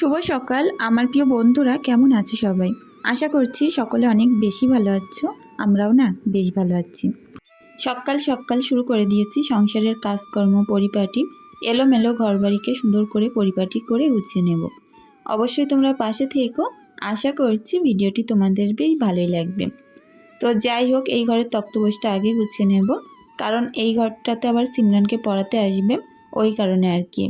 শুভ সকাল। আমার প্রিয় বন্ধুরা, কেমন আছো সবাই? আশা করছি সকলে অনেক বেশি ভালো আছো, আমরাও না বেশ ভালো আছি। সকাল সকাল শুরু করে দিয়েছি সংসারের কাজকর্ম, পরিপাটি, এলোমেলো ঘরবাড়িকে সুন্দর করে পরিপাটি করে গুছিয়ে নেব। অবশ্যই তোমরা পাশে থেকো, আশা করছি ভিডিওটি তোমাদের বেশ ভালোই লাগবে। তো যাই হোক, এই ঘরের তক্তপোষটা আগে গুছিয়ে নেব, কারণ এই ঘরটাতে আবার সিমরানকে পড়াতে আসবে, ওই কারণে আর কি।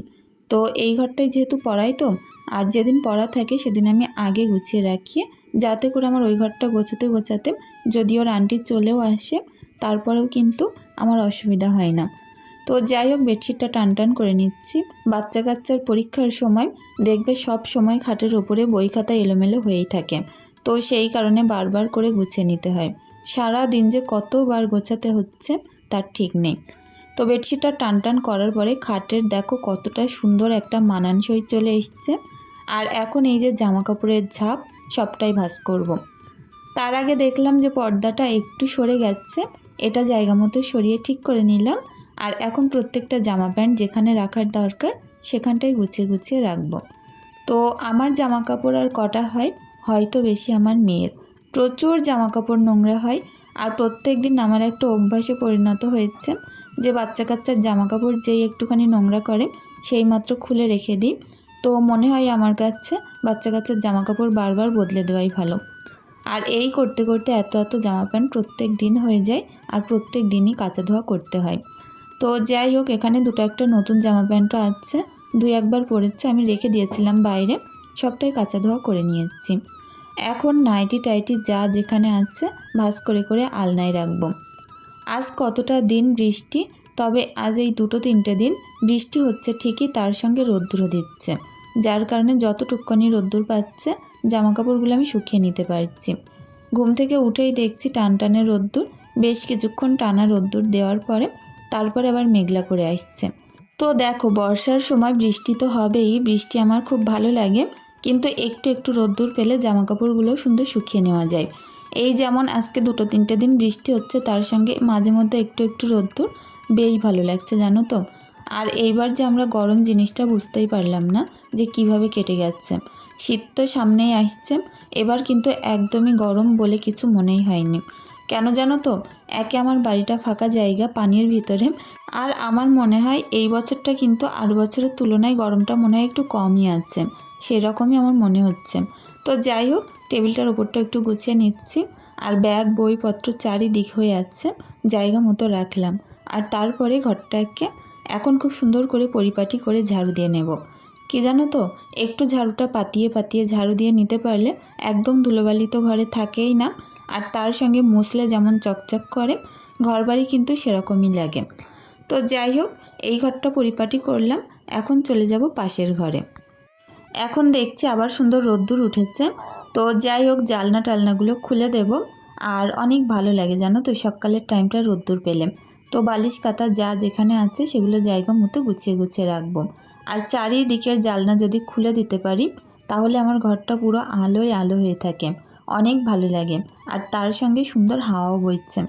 তো এই ঘরটায় যেহেতু পড়াই তো আর যেদিন পড়া থাকে সেদিন আমি আগে গুছিয়ে রাখি, যাতে করে আমার ওই ঘরটা গোছাতে গোছাতে যদি ওর আন্টি চলেও আসে, তারপরেও কিন্তু আমার অসুবিধা হয় না। তো যাই হোক, বেডশিটটা টান টান করে নিচ্ছি। বাচ্চা কাচ্চার পরীক্ষার সময় দেখবে সব সময় খাটের ওপরে বই খাতা এলোমেলো হয়েই থাকে। তো সেই কারণে বারবার করে গুছিয়ে নিতে হয়। সারা দিন যে কতবার গোছাতে হচ্ছে, তার ঠিক নেই। তো বেডশিটটা টান টান করার পরে খাটের দেখো কতটা সুন্দর একটা মানানসই চলে এসছে। আর এখন এই যে জামা কাপড়ের ঝাপ, সবটাই ভাঁজ করব। তার আগে দেখলাম যে পর্দাটা একটু সরে গেছে, এটা জায়গা মতো সরিয়ে ঠিক করে নিলাম, আর এখন প্রত্যেকটা জামা প্যান্ট যেখানে রাখার দরকার, সেখানটাই গুছিয়ে গুছিয়ে রাখব। তো আমার জামা কাপড় আর কটা হয়, হয়তো বেশি আমার মেয়ের। প্রচুর জামা কাপড় নোংরা হয়, আর প্রত্যেক দিন আমার একটা অভ্যাসে পরিণত হয়েছে যে বাচ্চা কাচ্চার জামা কাপড় যেই একটুখানি নোংরা করে, সেই মাত্র খুলে রেখে দিই। তো মনে হয় আমার কাছে বাচ্চা কাচ্চার জামা কাপড় বারবার বদলে দেওয়াই ভালো। আর এই করতে করতে এত এত জামা প্যান্ট প্রত্যেক দিন হয়ে যায় আর প্রত্যেক দিনই কাচা ধোয়া করতে হয়। তো যাই হোক, এখানে দুটো একটা নতুন জামা প্যান্টও আছে। দুই একবার পরেছে, আমি রেখে দিয়েছিলাম বাইরে। সবটাই কাচা ধোয়া করে নিয়েছি। এখন নাইটি টাইটি যা যেখানে আছে ভাস করে করে আলনায় রাখব। আজ কতটা দিন বৃষ্টি, তবে আজ এই দুটো তিনটে দিন বৃষ্টি হচ্ছে ঠিকই, তার সঙ্গে রোদ্দুরও দিচ্ছে। যার কারণে যতটুকুনি রোদ্দুর পাচ্ছে জামা কাপড়গুলো আমি শুকিয়ে নিতে পারছি। ঘুম থেকে উঠেই দেখছি টান টানে রোদ্দুর। বেশ কিছুক্ষণ টানা রোদ্দুর দেওয়ার পরে তারপরে আবার মেঘলা করে আসছে। তো দেখো, বর্ষার সময় বৃষ্টি তো হবেই, বৃষ্টি আমার খুব ভালো লাগে। কিন্তু একটু একটু রোদ্দুর পেলে জামা কাপড়গুলো সুন্দর শুকিয়ে নেওয়া যায়। এই যেমন আজকে দুটো তিনটে দিন বৃষ্টি হচ্ছে, তার সঙ্গে মাঝে মধ্যে একটু একটু রোদ্দুর। বেশ ভালো লাগছে, জানো তো? আর এইবার যে আমরা গরম জিনিসটা বুঝতেই পারলাম না যে কীভাবে কেটে যাচ্ছে শীত তো সামনেই আসছে, এবার কিন্তু একদমই গরম বলে কিছু মনেই হয়নি। কেন জানো তো, একে আমার বাড়িটা ফাঁকা জায়গা, পানির ভিতরে। আর আমার মনে হয় এই বছরটা কিন্তু আর বছরের তুলনায় গরমটা মনে হয় একটু কমই আছে, সেরকমই আমার মনে হচ্ছে। তো যাই হোক, টেবিলটার ওপরটা একটু গুছিয়ে নিচ্ছি। আর ব্যাগ, বইপত্র চারিদিক হয়ে আছে, জায়গা মতো রাখলাম। আর তারপরে ঘরটাকে এখন খুব সুন্দর করে পরিপাটি করে ঝাড়ু দিয়ে নেব। কি জানো তো, একটু ঝাড়ুটা পাতিয়ে পাতিয়ে ঝাড়ু দিয়ে নিতে পারলে একদম ধুলোবালি তো ঘরে থাকেই না। আর তার সঙ্গে মুসলে যেমন চকচক করে, ঘরবাড়ি কিন্তু সেরকমই লাগে। তো যাই হোক, এই ঘরটা পরিপাটি করলাম, এখন চলে যাব পাশের ঘরে। এখন দেখছি আবার সুন্দর রোদ্দুর উঠেছে। তো যাই হোক জালনা টালনাগুলো খুলে দেব। আর অনেক ভালো লাগে জানো তো, সকালের টাইমটা রোদ্দুর পেলে। তো বালিশ কাতা যা যেখানে আছে সেগুলো জায়গা মতো গুছিয়ে গুছিয়ে রাখব। আর চারিদিকের জালনা যদি খুলে দিতে পারি, তাহলে আমার ঘরটা পুরো আলোয় আলো হয়ে থাকে। অনেক ভালো লাগে। আর তার সঙ্গে সুন্দর হাওয়াও বইছে।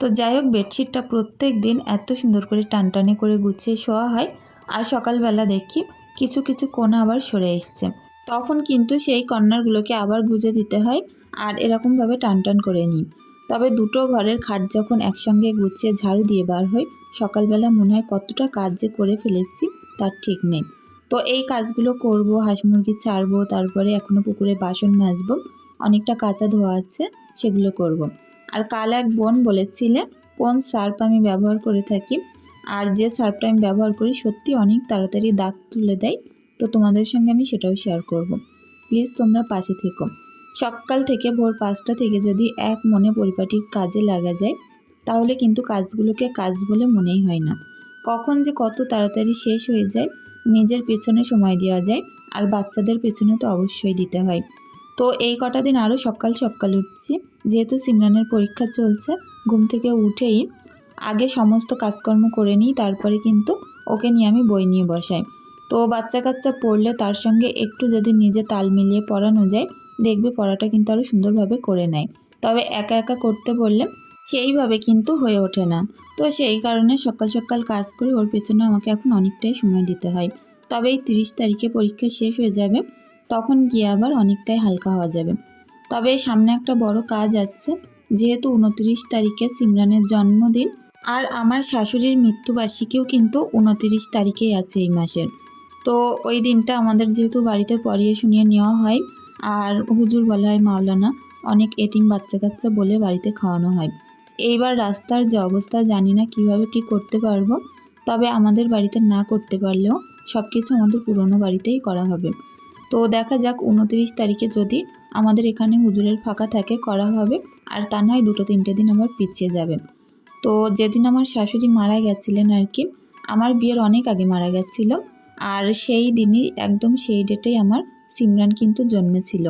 তো যাই হোক, বেডশিটটা প্রত্যেক দিন এত সুন্দর করে টানটানে করে গুছিয়ে শোয়া হয়। আর সকালবেলা দেখি কিছু কিছু কোনা আবার সরে এসছে। তখন কিন্তু সেই কর্নারগুলোকে আবার গুজে দিতে হয়। আর এরকমভাবে টান টান করে নিই। তবে দুটো ঘরের খাট যখন একসঙ্গে গুছিয়ে ঝাড়ু দিয়ে বার হই, সকালবেলা মনে হয় কতটা কাজ যে করে ফেলেছি, তার ঠিক নেই তো এই কাজগুলো করব, হাঁস মুরগি ছাড়বো, তারপরে এখনও পুকুরে বাসন মাজবো, অনেকটা কাঁচা ধোয়া আছে, সেগুলো করব। আর কাল এক বোন বলেছিলে কোন সার্ফ আমি ব্যবহার করে থাকি, আর যে সার্ফটা আমি ব্যবহার করি সত্যি অনেক তাড়াতাড়ি দাগ তুলে দেয়, তো তোমাদের সঙ্গে আমি সেটাও শেয়ার করব। প্লিজ তোমরা পাশে থেকো সকাল থেকে ভোর পাঁচটা থেকে যদি এক মনে পরিপাটির কাজে লাগা যায়, তাহলে কিন্তু কাজগুলোকে কাজ বলে মনেই হয় না। কখন যে কত তাড়াতাড়ি শেষ হয়ে যায়, নিজের পেছনে সময় দেওয়া যায় আর বাচ্চাদের পেছনে তো অবশ্যই দিতে হয়। তো এই কটা দিন আরও সকাল সকাল উঠছি। যেহেতু সিমরানের পরীক্ষা চলছে, ঘুম থেকে উঠেই আগে সমস্ত কাজকর্ম করে নিই, তারপরে কিন্তু ওকে নিয়ে আমি বই নিয়ে বসাই। তো বাচ্চা কাচ্চা পড়লে তার সঙ্গে একটু যদি নিজে তাল মিলিয়ে পড়ানো যায় দেখবে পড়াটা কিন্তু আরও সুন্দরভাবে করে নেয়। তবে একা একা করতে বললে সেইভাবে কিন্তু হয়ে ওঠে না। তো সেই কারণে সকাল সকাল কাজ করে ওর পেছনে আমাকে এখন অনেকটাই সময় দিতে হয়। তবে এই তিরিশ তারিখে পরীক্ষা শেষ হয়ে যাবে, তখন গিয়ে আবার অনেকটাই হালকা হওয়া যাবে। তবে সামনে একটা বড় কাজ আছে, যেহেতু উনত্রিশ তারিখে সিমরানের জন্মদিন, আর আমার শাশুড়ির মৃত্যুবার্ষিকীও কিন্তু উনত্রিশ তারিখেই আছে এই মাসের। তো ওই দিনটা আমাদের যেহেতু বাড়িতে পড়িয়ে শুনিয়ে নেওয়া হয় আর হুজুর বলা হয় মাওলানা, অনেক এতিম বাচ্চা কাচ্চা বলে বাড়িতে খাওয়ানো হয়। এইবার রাস্তার যে অবস্থা, জানি না কীভাবে কি করতে পারব। তবে আমাদের বাড়িতে না করতে পারলেও সব কিছু আমাদের পুরনো বাড়িতেই করা হবে। তো দেখা যাক উনত্রিশ তারিখে যদি আমাদের এখানে হুজুরের ফাঁকা থাকে করা হবে। আর তা নয়, দুটো তিনটে দিন আবার পিছিয়ে যাবে। তো যেদিন আমার শাশুড়ি মারা গেছিলেন আর কি আমার বিয়ের অনেক আগে মারা গেছিল। আর সেই দিনই, একদম সেই ডেটেই আমার সিমরান কিন্তু জন্মেছিল।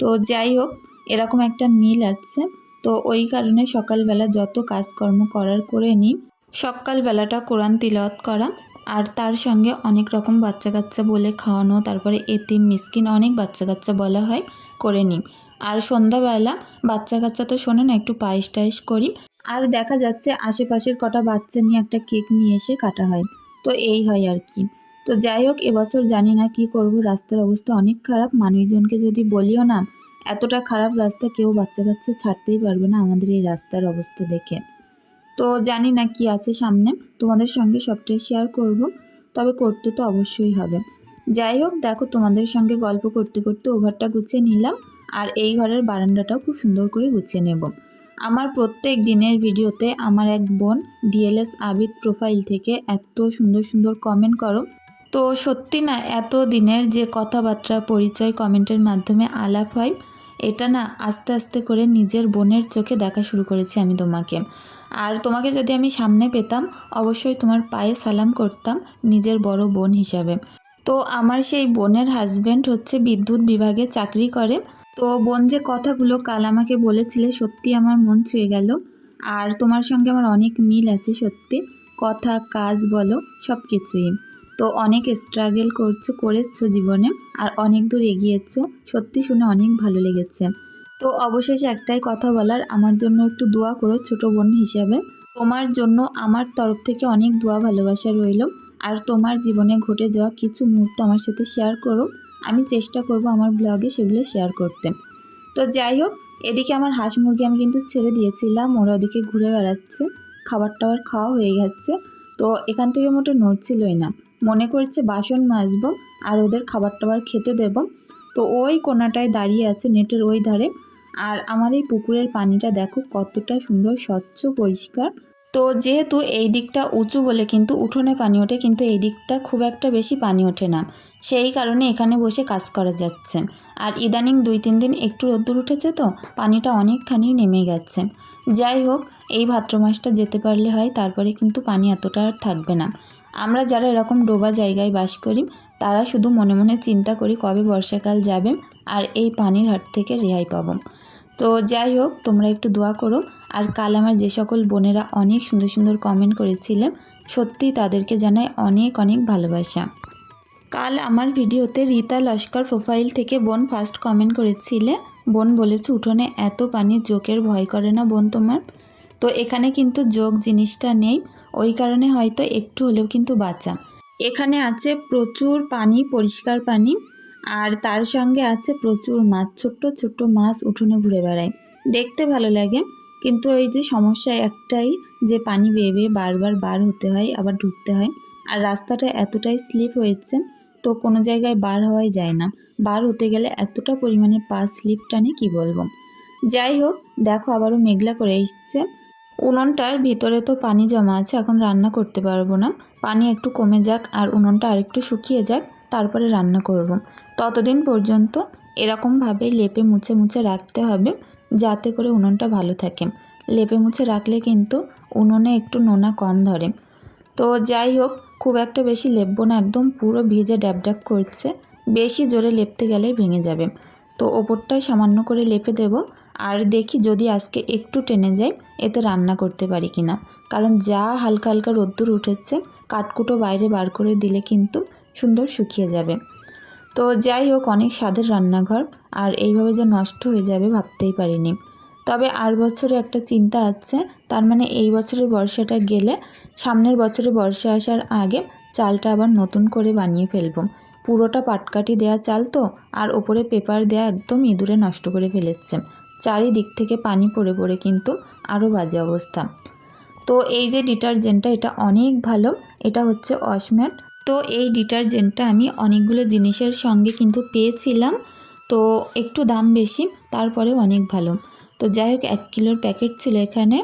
তো যাই হোক, এরকম একটা মিল আছে। তো ওই কারণে সকালবেলা যত কাজকর্ম করার করে নিই, সকালবেলাটা কোরআন তিলওয়াত করা আর তার সঙ্গে অনেক রকম বাচ্চা কাচ্চা বলে খাওয়ানো, তারপরে এতিম, মিসকিন অনেক বাচ্চা কাচ্চা বলা হয় করে নিই। আর সন্ধ্যাবেলা বাচ্চা কাচ্চা তো শোনে না, একটু পায়েস টায়েস করি। আর দেখা যাচ্ছে আশেপাশের কটা বাচ্চা নিয়ে একটা কেক নিয়ে এসে কাটা হয়। তো এই হয় আর কি। তো যাই হোক, এবছর জানি না কি করব। রাস্তার অবস্থা অনেক খারাপ। মানুষজনকে যদি বলিও না, এতটা খারাপ রাস্তা কেউ বাচ্চা কাচ্চা ছাড়তেই পারবে না আমাদের এই রাস্তার অবস্থা দেখে। তো জানি না কি আছে সামনে। তোমাদের সঙ্গে সবটাই শেয়ার করব। তবে করতে তো অবশ্যই হবে। যাই হোক, দেখো তোমাদের সঙ্গে গল্প করতে করতে ও ঘরটা গুছিয়ে নিলাম। আর এই ঘরের বারান্দাটাও খুব সুন্দর করে গুছিয়ে নেব। আমার প্রত্যেক দিনের ভিডিওতে আমার এক বোন ডিএলএস আবিদ প্রোফাইল থেকে এত সুন্দর সুন্দর কমেন্ট করো। তো সত্যি না, এত দিনের যে কথাবার্তা, পরিচয় কমেন্টের মাধ্যমে আলাপ হয়, এটা না আস্তে আস্তে করে নিজের বোনের চোখে দেখা শুরু করেছি আমি তোমাকে। আর তোমাকে যদি আমি সামনে পেতাম, অবশ্যই তোমার পায়ে সালাম করতাম নিজের বড় বোন হিসাবে। তো আমার সেই বোনের হাজব্যান্ড হচ্ছে বিদ্যুৎ বিভাগে চাকরি করে। তো বোন যে কথাগুলো কাল আমাকে বলেছিলে, সত্যি আমার মন ছুঁয়ে গেল। আর তোমার সঙ্গে আমার অনেক মিল আছে সত্যি। কথা, কাজ বলো সব কিছুই তো অনেক স্ট্রাগল করছ, করেছ জীবনে আর অনেক দূর এগিয়েছো। সত্যি শুনে অনেক ভালো লেগেছে। তো অবশেষে একটাই কথা বলার, আমার জন্য একটু দোয়া করো ছোট বোন হিসাবে। তোমার জন্য আমার তরফ থেকে অনেক দোয়া ভালোবাসা রইল আর তোমার জীবনে ঘটে যাওয়া কিছু মুহূর্ত আমার সাথে শেয়ার করো। আমি চেষ্টা করব আমার ব্লগে সেগুলো শেয়ার করতে। তো যাই হোক, এদিকে আমার হাঁস মুরগি আমি কিন্তু ছেড়ে দিয়েছিলাম, ওরা ওদিকে ঘুরে বেড়াচ্ছে, খাবার টাবার খাওয়া হয়ে গেছে। তো এখান থেকে মোটে নড়ছিলই না। মনে করছে বাসন মাজবো আর ওদের খাবার টাবার খেতে দেব। তো ওই কোনাটায় দাঁড়িয়ে আছে নেটের ওই ধারে। আর আমার এই পুকুরের পানিটা দেখো কতটা সুন্দর, স্বচ্ছ, পরিষ্কার। তো যেহেতু এই দিকটা উঁচু বলে কিন্তু উঠোনে পানি ওঠে, কিন্তু এই দিকটা খুব একটা বেশি পানি ওঠে না। সেই কারণে এখানে বসে কাজ করা যাচ্ছে। আর ইদানিং দুই তিন দিন একটু রোদ্দুর উঠেছে তো, পানিটা অনেকখানি নেমে গেছে। যাই হোক, এই ভাদ্র মাসটা যেতে পারলে হয়, তারপরে কিন্তু পানি এতটা আর থাকবে না। আমরা যারা এরকম ডোবা জায়গায় বাস করি, তারা শুধু মনে মনে চিন্তা করি কবে বর্ষাকাল যাবে আর এই পানির হাট থেকে রেহাই পাবো। তো যাই হোক, তোমরা একটু দোয়া করো। আর কাল আমার যে সকল বোনেরা অনেক সুন্দর সুন্দর কমেন্ট করেছিলেন সত্যিই তাদেরকে জানাই অনেক অনেক ভালোবাসা। কাল আমার ভিডিওতে রীতা লস্কর প্রোফাইল থেকে বোন ফার্স্ট কমেন্ট করেছিলে। বোন বলেছে, উঠোনে এত পানির জোকের ভয় করে না বোন তোমার? তো এখানে কিন্তু যোগ জিনিসটা নেই। ওই কারণে হয়তো একটু হলেও কিন্তু বাঁচা। এখানে আছে প্রচুর পানি, পরিষ্কার পানি, আর তার সঙ্গে আছে প্রচুর মাছ, ছোট্ট ছোট্ট মাছ উঠোনে ঘুরে বেড়ায়। দেখতে ভালো লাগে, কিন্তু ওই যে সমস্যা একটাই যে পানি বেয়ে বেয়ে বারবার বার হতে হয়, আবার ঢুকতে হয়, আর রাস্তাটা এতটাই স্লিপ হয়েছে, তো কোনো জায়গায় বার হওয়াই যায় না। বার হতে গেলে এতটা পরিমাণে পা স্লিপ টানে কী বলব? যাই হোক, দেখো আবারও মেঘলা করে এসছে। উনুনটার ভিতরে তো পানি জমা আছে, এখন রান্না করতে পারব না। পানি একটু কমে যাক আর উনুনটা আরেকটু শুকিয়ে যাক, তারপরে রান্না করব। ততদিন পর্যন্ত এরকমভাবেই লেপে মুছে মুছে রাখতে হবে, যাতে করে উনুনটা ভালো থাকে। লেপে মুছে রাখলে কিন্তু উনুনে একটু নোনা কম ধরে। তো যাই হোক, খুব একটা বেশি লেপবো না, একদম পুরো ভিজে ড্যাব ড্যাব করছে। বেশি জোরে লেপতে গেলেই ভেঙে যাবে। তো ওপরটায় সামান্য করে লেপে দেব আর দেখি যদি আজকে একটু টেনে যায় এতে রান্না করতে পারি কি না কারণ যা হালকা হালকা রোদ্দুর উঠেছে, কাঠকুটো বাইরে বার করে দিলে কিন্তু সুন্দর শুকিয়ে যাবে। তো যাই হোক, অনেক স্বাদের রান্নাঘর, আর এইভাবে যে নষ্ট হয়ে যাবে ভাবতেই পারিনি। তবে আর বছরে একটা চিন্তা আছে, তার মানে এই বছরের বর্ষাটা গেলে সামনের বছরে বর্ষা আসার আগে চালটা আবার নতুন করে বানিয়ে ফেলব। পুরোটা পাটকাঠি দেওয়া চাল তো, আর ওপরে পেপার দেওয়া একদম ইঁদুরে নষ্ট করে ফেলেছে। চারিদিক থেকে পানি পড়ে পড়ে কিন্তু আরও বাজে অবস্থা। তো এই যে ডিটারজেন্টটা, এটা অনেক ভালো, এটা হচ্ছে অসম্যাট তো এই ডিটারজেন্টটা আমি অনেকগুলো জিনিসের সঙ্গে কিন্তু পেয়েছিলাম, তো একটু দাম বেশি, তারপরেও অনেক ভালো। তো যাই হোক, এক কিলোর প্যাকেট ছিল এখানে,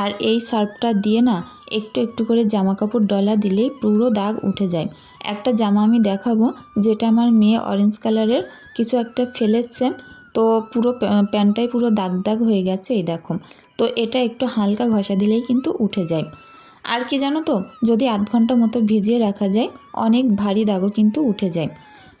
আর এই সার্ফটা দিয়ে না একটু একটু করে জামা কাপড় ডলা দিলেই পুরো দাগ উঠে যায়। একটা জামা আমি দেখাবো, যেটা আমার মেয়ে অরেঞ্জ কালারের, কিছু একটা ফেলেছে। তো পুরো প্যানটাই পুরো দাগ দাগ হয়ে গেছে, এই দেখো। তো এটা একটু হালকা ঘষা দিলেই কিন্তু উঠে যায়। আর কি জানো তো, যদি আধ ঘণ্টা মতো ভিজিয়ে রাখা যায়, অনেক ভারী দাগও কিন্তু উঠে যায়।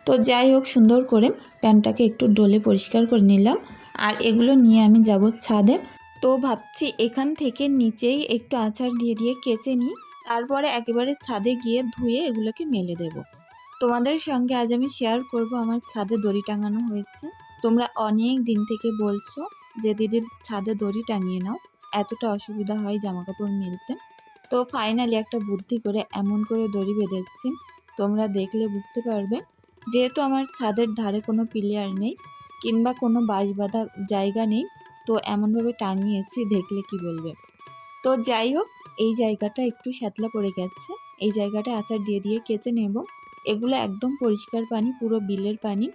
তো যাই হোক, সুন্দর করে প্যানটাকে একটু ডলে পরিষ্কার করে নিলাম। আর এগুলো নিয়ে আমি যাব ছাদে। তো ভাবছি এখান থেকে নিচেই একটু আচার দিয়ে দিয়ে কেচে নিই। তারপরে একেবারে ছাদে গিয়ে ধুয়ে এগুলোকে মেলে দেব। তোমাদের সঙ্গে আজ আমি শেয়ার করব আমার ছাদে দড়ি টাঙানো হয়েছে। তোমরা অনেক দিন থেকে বলছো যে দিদির ছাদে দড়ি টাঙিয়ে নাও, এতটা অসুবিধা হয় জামা কাপড় মেলতে। তো ফাইনালি একটা বুদ্ধি করে এমন করে দড়ি বেঁধেছি, তোমরা দেখলে বুঝতে পারবে। যেহেতু আমার ছাদের ধারে কোনো পিলিয়ার নেই কিংবা কোনো বাঁশ বাঁধা জায়গা নেই, তো এমনভাবে টাঙিয়েছি, দেখলে কি বলবে? তো যাই হোক, এই জায়গাটা একটু শ্যাতলা পড়ে গেছে। এই জায়গাটা আচার দিয়ে দিয়ে কেচে নেব। এগুলো একদম পরিষ্কার পানি, পুরো বিলের পানি।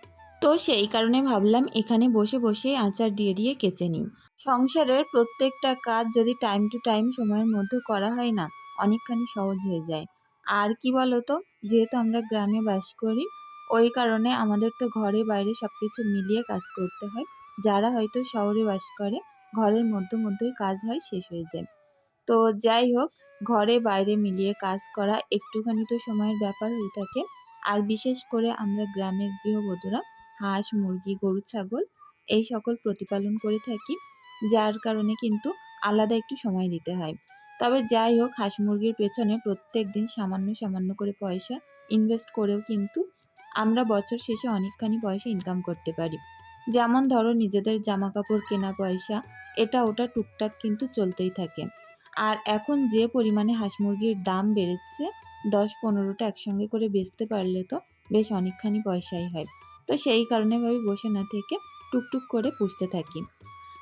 তো সেই কারণে ভাবলাম এখানে বসে বসে আচার দিয়ে দিয়ে কেচে নিই। সংসারের প্রত্যেকটা কাজ যদি টাইম টু টাইম সময়ের মধ্যে করা হয় না, অনেকখানি সহজ হয়ে যায়। আর কি বলো তো যেহেতু আমরা গ্রামে বাস করি, ওই কারণে আমাদের তো ঘরে বাইরে সব কিছু মিলিয়ে কাজ করতে হয়। যারা হয়তো শহরে বাস করে, ঘরের মধ্যে মধ্যেই কাজ হয়, শেষ হয়ে যায়। তো যাই হোক, ঘরে বাইরে মিলিয়ে কাজ করা একটুখানি তো সময়ের ব্যাপার হয়ে থাকে। আর বিশেষ করে আমরা গ্রামের গৃহবধূরা হাঁস, মুরগি, গরু, ছাগল এই সকল প্রতিপালন করে থাকি। যার কারণে কিন্তু আলাদা একটু সময় দিতে হয়। তবে যাই হোক, হাঁস, মুরগির পেছনে প্রত্যেক দিন সামান্য সামান্য করে পয়সা ইনভেস্ট করেও কিন্তু আমরা বছর শেষে অনেকখানি পয়সা ইনকাম করতে পারি। যেমন ধরো, নিজেদের জামা কাপড় কেনা পয়সা, এটা ওটা টুকটাক কিন্তু চলতেই থাকে। আর এখন যে পরিমাণে হাঁস, মুরগির দাম বেড়েছে, দশ পনেরোটা একসঙ্গে করে বেচতে পারলে তো বেশ অনেকখানি পয়সাই হয়। তো সেই কারণে ভাবি বসে না থেকে টুকটুক করে পুষতে থাকি।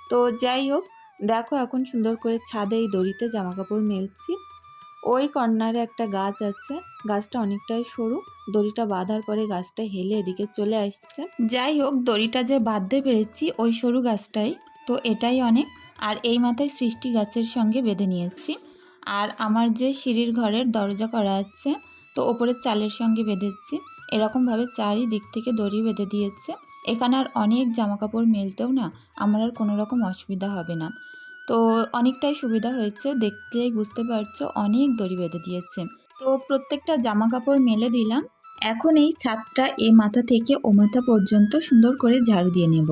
তো যাই হোক, দেখো এখন সুন্দর করে ছাদে এই দড়িতে জামা কাপড় মেলছি। ওই কর্নারে একটা গাছ আছে, গাছটা অনেকটাই সরু। দড়িটা বাঁধার পরে গাছটা হেলে এদিকে চলে আসছে। যাই হোক, দড়িটা যে বাঁধতে পেরেছি ওই সরু গাছটাই। তো এটাই অনেক। আর এই মাথায় সৃষ্টি গাছের সঙ্গে বেঁধে নিয়েছি। আর আমার যে সিঁড়ির ঘরের দরজা করা আছে, তো ওপরের চালের সঙ্গে বেঁধেছি। এরকমভাবে চারিদিক থেকে দড়ি বেঁধে দিয়েছে। এখানে আর অনেক জামা কাপড় মেলতেও না, আমার আর কোনো রকম অসুবিধা হবে না। তো অনেকটাই সুবিধা হয়েছে দেখতেই বুঝতে পারছ, অনেক দড়ি বেঁধে দিয়েছে। তো প্রত্যেকটা জামা কাপড় মেলে দিলাম। এখন এই ছাদটা এই মাথা থেকে ও মাথা পর্যন্ত সুন্দর করে ঝাড়ু দিয়ে নেব।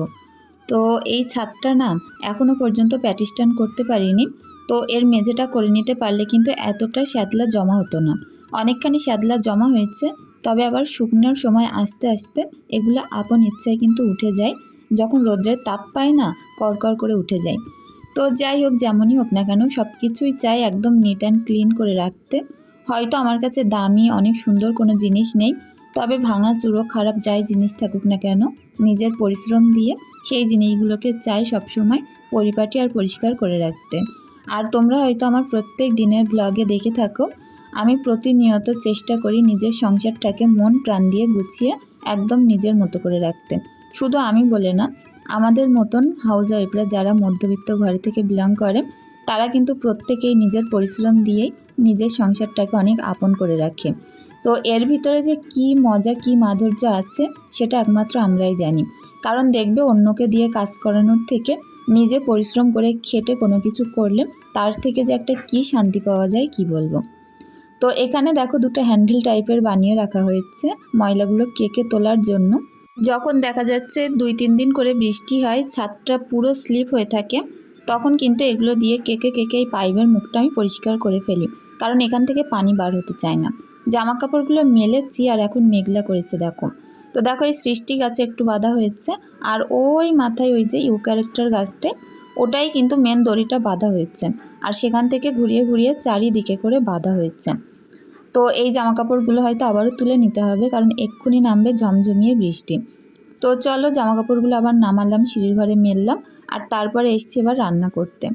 তো এই ছাদটা না এখনও পর্যন্ত প্যাটিস্টান করতে পারিনি। তো এর মেঝেটা করে নিতে পারলে কিন্তু এতটা শ্যাতলা জমা হতো না। অনেকখানি শ্যাতলা জমা হয়েছে তবে আবার শুকনোর সময় আস্তে আস্তে এগুলো আপন ইচ্ছায় কিন্তু উঠে যায়। যখন রোদ্রের তাপ পায় না, কড়কড় করে উঠে যায়। তো যাই হোক, যেমনই হোক না কেন সব কিছুই চাই একদম নিট অ্যান্ড ক্লিন করে রাখতে। হয়তো আমার কাছে দামি, অনেক সুন্দর কোনো জিনিস নেই, তবে ভাঙা চুরো খারাপ যাই জিনিস থাকুক না কেন, নিজের পরিশ্রম দিয়ে সেই জিনিসগুলোকে চাই সবসময় পরিপাটি আর পরিষ্কার করে রাখতে। আর তোমরা হয়তো আমার প্রত্যেক দিনের ব্লগে দেখে থাকো আমি প্রতিনিয়ত চেষ্টা করি নিজের সংসারটাকে মন প্রাণ দিয়ে গুছিয়ে একদম নিজের মতো করে রাখতে। শুধু আমি বলে না, আমাদের মতন হাউস ওয়াইফরা যারা মধ্যবিত্ত ঘরে থেকে বিলং করে, তারা কিন্তু প্রত্যেকেই নিজের পরিশ্রম দিয়েই নিজের সংসারটাকে অনেক আপন করে রাখে। তো এর ভিতরে যে কি মজা, কি মাধুর্য আছে, সেটা একমাত্র আমরাই জানি। কারণ দেখবে অন্যকে দিয়ে কাজ করানোর থেকে, নিজে পরিশ্রম করে খেটে কোনো কিছু করলে তার থেকে যে একটা কি শান্তি পাওয়া যায়, কি বলব? তো এখানে দেখো দুটো হ্যান্ডেল টাইপের বানিয়ে রাখা হয়েছে ময়লাগুলো কেকে তোলার জন্য। যখন দেখা যাচ্ছে দুই তিন দিন করে বৃষ্টি হয়, ছাদটা পুরো স্লিপ হয়ে থাকে, তখন কিন্তু এগুলো দিয়ে কেকে কেকে এই পাইপের মুখটা আমি পরিষ্কার করে ফেলি। কারণ এখান থেকে পানি বার হতে চায় না। জামা কাপড়গুলো মেলেছি আর এখন মেঘলা করেছে, দেখো। তো দেখো এই সৃষ্টি গাছে একটু বাঁধা হয়েছে আর ওই মাথায় ওই যে ইউ ক্যারেক্টার গাছটায় ওটাই কিন্তু মেন দড়িটা বাঁধা হয়েছে। আর সেখান থেকে ঘুরিয়ে ঘুরিয়ে চারিদিকে করে বাঁধা হয়েছে। তো এই জামা কাপড়গুলো হয়তো আবারও তুলে নিতে হবে, কারণ এক্ষুনি নামবে ঝমঝমিয়ে বৃষ্টি। তো চলো জামা কাপড়গুলো আবার নামালাম, সিঁড়ির ঘরে মেললাম, আর তারপরে এসছি এবার রান্না করতে।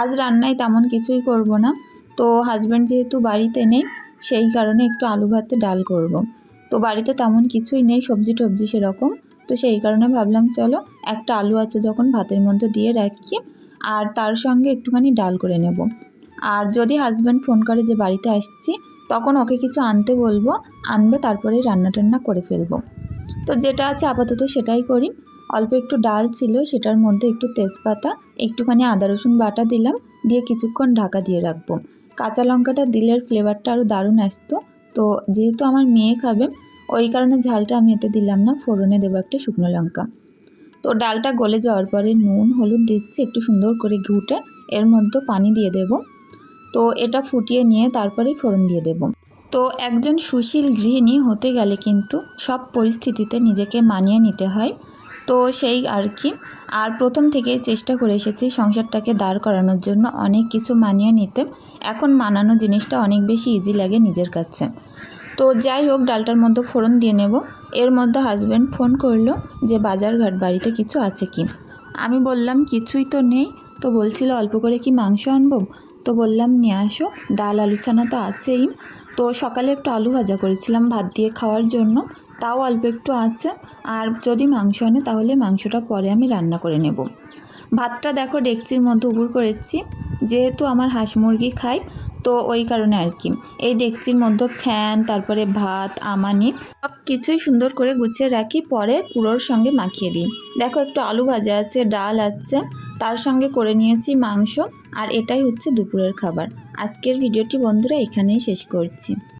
আজ রান্নায় তেমন কিছুই করব না, তো হাজব্যান্ড যেহেতু বাড়িতে নেই, সেই কারণে একটু আলু ভাতে ডাল করব। তো বাড়িতে তেমন কিছুই নেই, সবজি টবজি সেরকম, তো সেই কারণে ভাবলাম চলো একটা আলু আছে যখন ভাতের মধ্যে দিয়ে রাখি, আর তার সঙ্গে একটুখানি ডাল করে নেব। আর যদি হাজব্যান্ড ফোন করে যে বাড়িতে আসছি তখন ওকে কিছু আনতে বলব, আনবে, তারপরেই রান্না টান্না করে ফেলব। তো যেটা আছে আপাতত সেটাই করি। অল্প একটু ডাল ছিল, সেটার মধ্যে একটু তেজপাতা, একটুখানি আদা, রসুন বাটা দিলাম, দিয়ে কিছুক্ষণ ঢাকা দিয়ে রাখব। কাঁচা লঙ্কাটা দিলের ফ্লেভারটা আরও দারুণ আসতো। তো যেহেতু আমার মেয়ে খাবে, ওই কারণে ঝালটা আমি এতে দিলাম না, ফোড়নে দেবো একটা শুকনো লঙ্কা। তো ডালটা গলে যাওয়ার পরে নুন, হলুদ দিচ্ছি, একটু সুন্দর করে ঘুটে, এর মধ্যে পানি দিয়ে দেব। তো এটা ফুটিয়ে নিয়ে তারপরেই ফোড়ন দিয়ে দেব। তো একজন সুশীল গৃহিণী হতে গেলে কিন্তু সব পরিস্থিতিতে নিজেকে মানিয়ে নিতে হয়। তো সেই আর কি। আর প্রথম থেকে চেষ্টা করে এসেছি সংসারটাকে দাঁড় করানোর জন্য অনেক কিছু মানিয়ে নিতে। এখন মানানো জিনিসটা অনেক বেশি ইজি লাগে নিজের কাছে। তো যাই হোক, ডালটার মধ্যে ফোড়ন দিয়ে নেব। এর মধ্যে হাজব্যান্ড ফোন করল যে বাজারঘাট বাড়িতে কিছু আছে কি? আমি বললাম, কিছুই তো নেই। তো বলছিল, অল্প করে কি মাংস আনব? তো বললাম, নিয়ে আসো। ডাল, আলু ছানা তো আছেই। তো সকালে একটু আলু ভাজা করেছিলাম ভাত দিয়ে খাওয়ার জন্য। তাও অল্প একটু আছে। আর যদি মাংস আনে, তাহলে মাংসটা পরে আমি রান্না করে নেব। ভাতটা দেখো ডেকচির মধ্যে উপুর করেছি। যেহেতু আমার হাঁস মুরগি খাই তো ওই কারণে আর কি। এই ডেকচির মধ্যে ফ্যান, তারপরে ভাত, আমানি সব কিছুই সুন্দর করে গুছিয়ে রাখি। পরে কুড়োর সঙ্গে মাখিয়ে দিই। দেখো একটু আলু ভাজা আছে, ডাল আছে। তার সঙ্গে করে নিয়েছি মাংস আর এটাই হচ্ছে দুপুরের খাবার। আজকের ভিডিওটি বন্ধুরা এখানেই শেষ করছি।